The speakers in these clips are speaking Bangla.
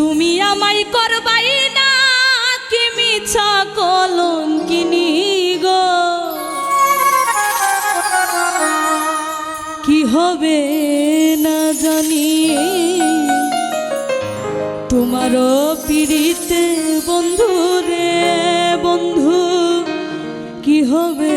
তুমি আমায় করবাই না, কি মিছা কলঙ্কিনি গো? কি হবে না জানি? তোমারও পিড়িতে বন্ধু রে বন্ধু, কি হবে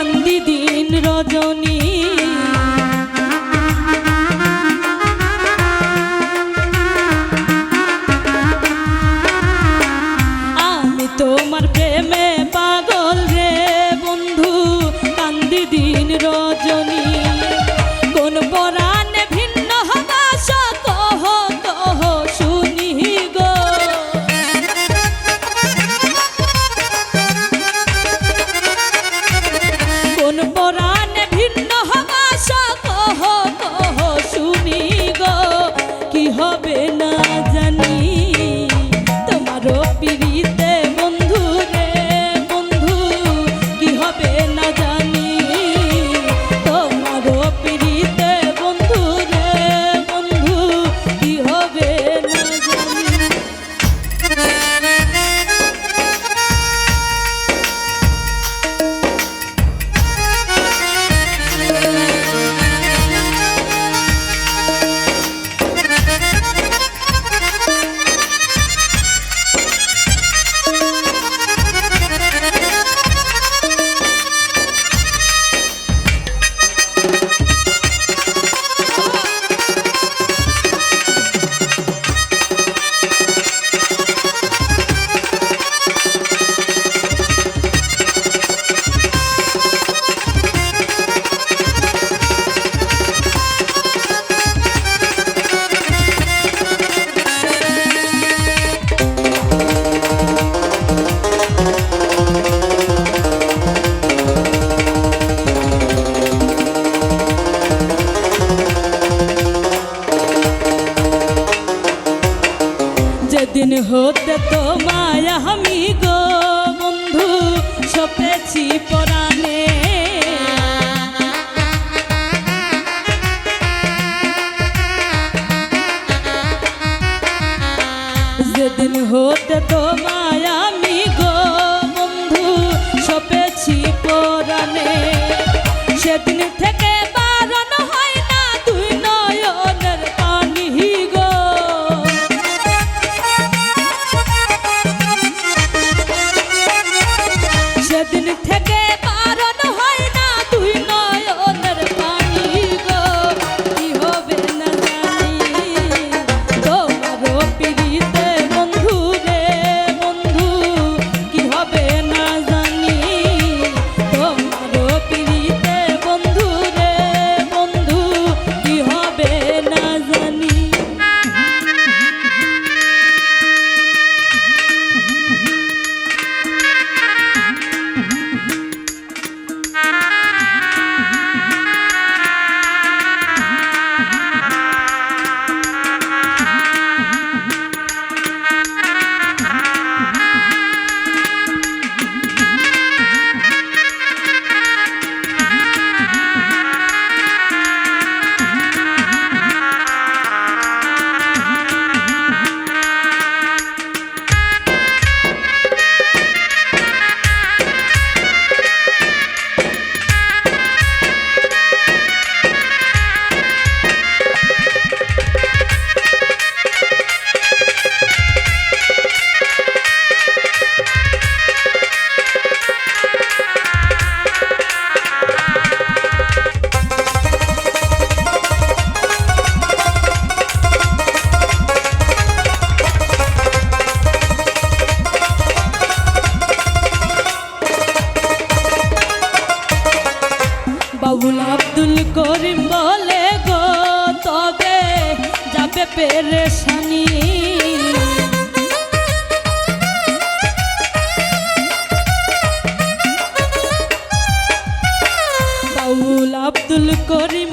আন্দি দিন যেদিন হতে তো মায়া আমি গো বন্ধু সপেছি পরাণে। যেদিন হতে তো যে পেরেশানি। বাউল আব্দুল করিম